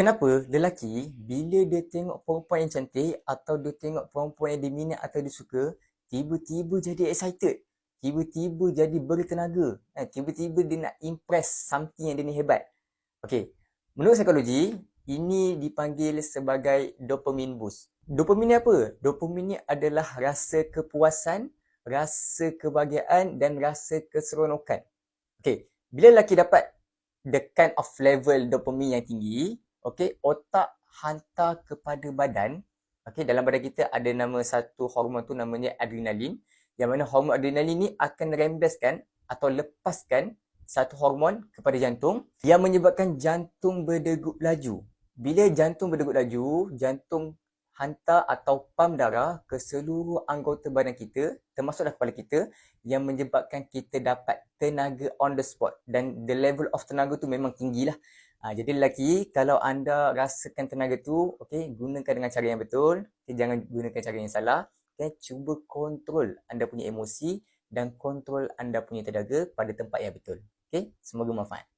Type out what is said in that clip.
Kenapa lelaki bila dia tengok perempuan yang cantik atau dia tengok perempuan yang dia minat atau dia suka, tiba-tiba jadi excited. Tiba-tiba jadi bertenaga. Eh, tiba-tiba dia nak impress something yang dia ni hebat. Okey. Menurut psikologi, ini dipanggil sebagai dopamine boost. Dopamine ni apa? Dopamine ni adalah rasa kepuasan, rasa kebahagiaan dan rasa keseronokan. Okey. Bila lelaki dapat the kind of level dopamine yang tinggi, okey, otak hantar kepada badan. Okey, dalam badan kita ada nama satu hormon tu namanya adrenalin. Yang mana hormon adrenalin ni akan rembeskan atau lepaskan satu hormon kepada jantung yang menyebabkan jantung berdegup laju. Bila jantung berdegup laju, jantung hantar atau pam darah ke seluruh anggota badan kita termasuklah kepala kita yang menyebabkan kita dapat tenaga on the spot dan the level of tenaga tu memang tinggilah Ha, jadi lelaki, kalau anda rasakan tenaga tu, okay, gunakan dengan cara yang betul. Okay, jangan gunakan cara yang salah. Okay, cuba kontrol anda punya emosi dan kontrol anda punya tenaga pada tempat yang betul. Okay, semoga manfaat.